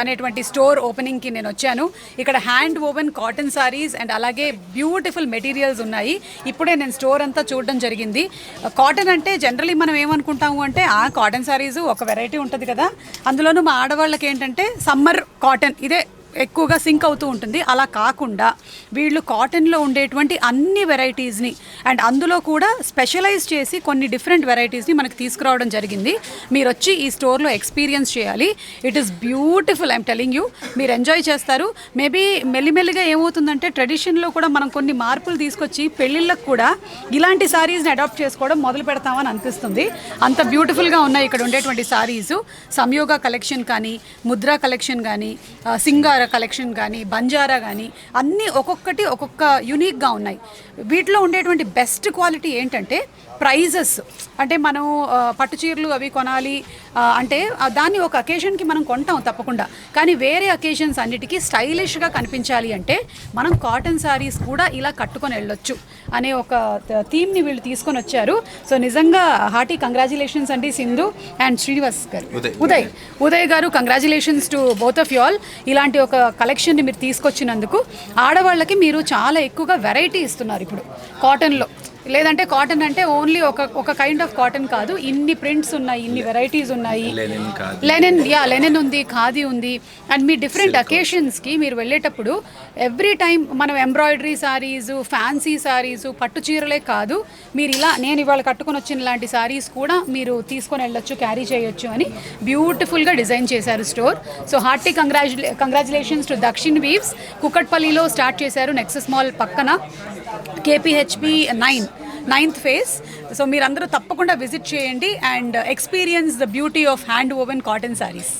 అనేటువంటి స్టోర్ ఓపెనింగ్కి నేను వచ్చాను. ఇక్కడ hand woven cotton saris and అలాగే బ్యూటిఫుల్ మెటీరియల్స్ ఉన్నాయి. ఇప్పుడే నేను స్టోర్ అంతా చూడడం జరిగింది. కాటన్ అంటే జనరలీ మనం ఏమనుకుంటాము అంటే ఆ కాటన్ సారీస్ ఒక వెరైటీ ఉంటుంది కదా. అందులోనూ మా ఆడవాళ్ళకి ఏంటంటే సమ్మర్ కాటన్ ఇదే ఎక్కువగా సింక్ అవుతూ ఉంటుంది. అలా కాకుండా వీళ్ళు కాటన్లో ఉండేటువంటి అన్ని వెరైటీస్ని అండ్ అందులో కూడా స్పెషలైజ్ చేసి కొన్ని డిఫరెంట్ వెరైటీస్ని మనకి తీసుకురావడం జరిగింది. మీరు వచ్చి ఈ స్టోర్లో ఎక్స్పీరియన్స్ చేయాలి. It is beautiful I'm telling you. మీరు ఎంజాయ్ చేస్తారు. మేబీ మెల్లిమెల్లిగా ఏమవుతుందంటే ట్రెడిషన్లో కూడా మనం కొన్ని మార్పులు తీసుకొచ్చి పెళ్ళిళ్ళకు కూడా ఇలాంటి సారీస్ని అడాప్ట్ చేసుకోవడం మొదలు పెడతామని అనిపిస్తుంది. అంత బ్యూటిఫుల్గా ఉన్నాయి ఇక్కడ ఉండేటువంటి సారీస్. సంయోగ కలెక్షన్ కానీ ముద్రా కలెక్షన్ కానీ సింగార కలెక్షన్ కానీ బంజారా కానీ అన్నీ ఒక్కొక్కటి ఒక్కొక్క యూనిక్గా ఉన్నాయి. వీటిలో ఉండేటువంటి బెస్ట్ క్వాలిటీ ఏంటంటే ప్రైజెస్. అంటే మనం పట్టు చీరలు అవి కొనాలి అంటే దాన్ని ఒక అకేషన్కి మనం కొంటాం తప్పకుండా. కానీ వేరే అకేషన్స్ అన్నిటికీ స్టైలిష్గా కనిపించాలి అంటే మనం కాటన్ సారీస్ కూడా ఇలా కట్టుకొని వెళ్ళొచ్చు అనే ఒక థీమ్ని వీళ్ళు తీసుకొని వచ్చారు. సో నిజంగా హార్టీ కంగ్రాచులేషన్స్ అండి సింధు అండ్ శ్రీనివాస్ గారు. ఉదయ్. ఉదయ్. ఉదయ్ గారు congratulations to both of you all. ఇలాంటి ఒక కలెక్షన్ని మీరు తీసుకొచ్చినందుకు ఆడవాళ్ళకి మీరు చాలా ఎక్కువగా వెరైటీ ఇస్తున్నారు ఇప్పుడు. కాటన్లో లేదంటే కాటన్ అంటే ఓన్లీ ఒక ఒక కైండ్ ఆఫ్ కాటన్ కాదు. ఇన్ని ప్రింట్స్ ఉన్నాయి ఇన్ని వెరైటీస్ ఉన్నాయి. లెనిన్ యా లెనిన్ ఉంది ఖాదీ ఉంది. అండ్ మీ డిఫరెంట్ అకేషన్స్కి మీరు వెళ్ళేటప్పుడు ఎవ్రీ టైం మనం ఎంబ్రాయిడరీ సారీస్ ఫ్యాన్సీ సారీస్ పట్టు చీరలే కాదు. మీరు ఇలా నేను ఇవాళ కట్టుకొని వచ్చిన లాంటి సారీస్ కూడా మీరు తీసుకొని వెళ్ళొచ్చు క్యారీ చేయొచ్చు అని బ్యూటిఫుల్గా డిజైన్ చేశారు store so hearty కంగ్రాచులే congratulations to Dakshin Weaves కుకట్పల్లిలో స్టార్ట్ చేశారు నెక్సస్ మాల్ పక్కన. KPHB nine ninth phase so మీరందరూ తప్పకుండా విజిట్ చేయండి and experience the beauty of hand woven cotton ఇష్టం?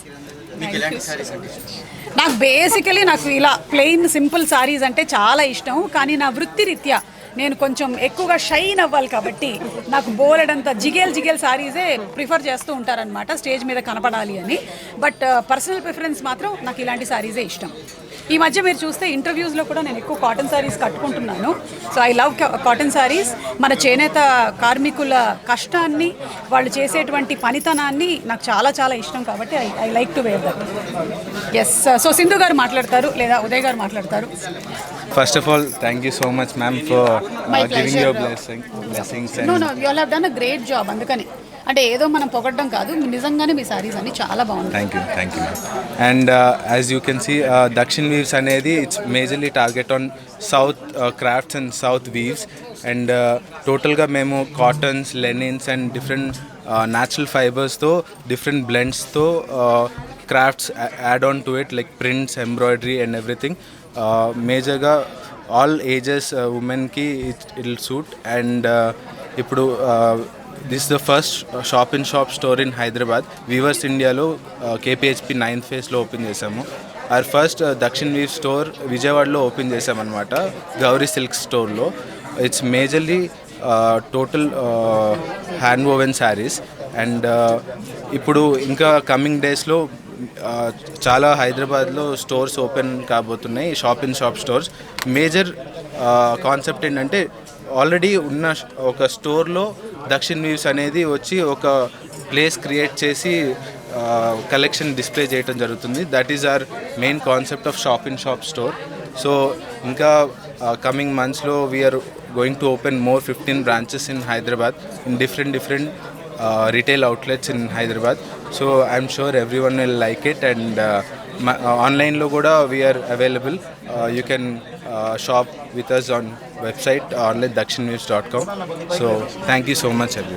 నాకు బేసికలీ నాకు ఇలా ప్లెయిన్ సింపుల్ సారీస్ అంటే చాలా ఇష్టం. కానీ నా వృత్తి రీత్యా నేను కొంచెం ఎక్కువగా షైన్ అవ్వాలి కాబట్టి నాకు బోలెడంత జిగేల్ జిగేల్ సారీసే ప్రిఫర్ చేస్తూ ఉంటారనమాట స్టేజ్ మీద కనపడాలి అని. బట్ పర్సనల్ ప్రిఫరెన్స్ మాత్రం నాకు ఇలాంటి సారీసే ఇష్టం. ఈ మధ్య మీరు చూస్తే ఇంటర్వ్యూస్లో కూడా నేను ఎక్కువ cotton saris కట్టుకుంటున్నాను. So I love cotton saris మన చేనేత కార్మికుల కష్టాన్ని వాళ్ళు చేసేటువంటి పనితనాన్ని నాకు చాలా చాలా ఇష్టం కాబట్టి I I like to wear that yes so Sindhu గారు మాట్లాడతారు లేదా ఉదయ్ గారు మాట్లాడతారు? First of all thank you so much ma'am for giving. Your blessing blessings no no you have done a great job అందుకని. అంటే ఏదో మనం పొగడడం కాదు నిజంగానే మీ సారీస్ అన్ని చాలా బాగుంటాయి thank you thank you and as you can see Dakshin Weaves అనేది it's majorly target on south crafts and south weaves and టోటల్గా మేము cottons linens and different natural ఫైబర్స్తో different బ్లెండ్స్తో crafts add on to it like prints embroidery and everything మేజర్గా all ages ఉమెన్కి it ill suit and ఇప్పుడు this the first shop in shop store in Hyderabad weavers ఇండియాలో కేపీహెచ్పి ninth ఫేస్లో open చేసాము our first Dakshin Weave store విజయవాడలో open చేసామన్నమాట Gauri silk స్టోర్లో it's majorly total hand woven saris and ఇప్పుడు ఇంకా కమింగ్ డేస్లో చాలా హైదరాబాద్లో స్టోర్స్ ఓపెన్ కాబోతున్నాయి shop in shop stores major concept ఏంటంటే ఆల్రెడీ ఉన్న ఒక స్టోర్లో దక్షిణ్ వ్యూస్ అనేది వచ్చి ఒక ప్లేస్ క్రియేట్ చేసి కలెక్షన్ డిస్ప్లే చేయడం జరుగుతుంది. That is our main concept of shop in shop store so ఇంకా కమింగ్ మంత్స్లో we're going to open more fifteen branches in Hyderabad in different different retail outlets in Hyderabad so I'm sure everyone will like it and ఆన్లైన్లో కూడా we're available you can shop with us on website online Dakshin Weaves dot com so thank you so much అండి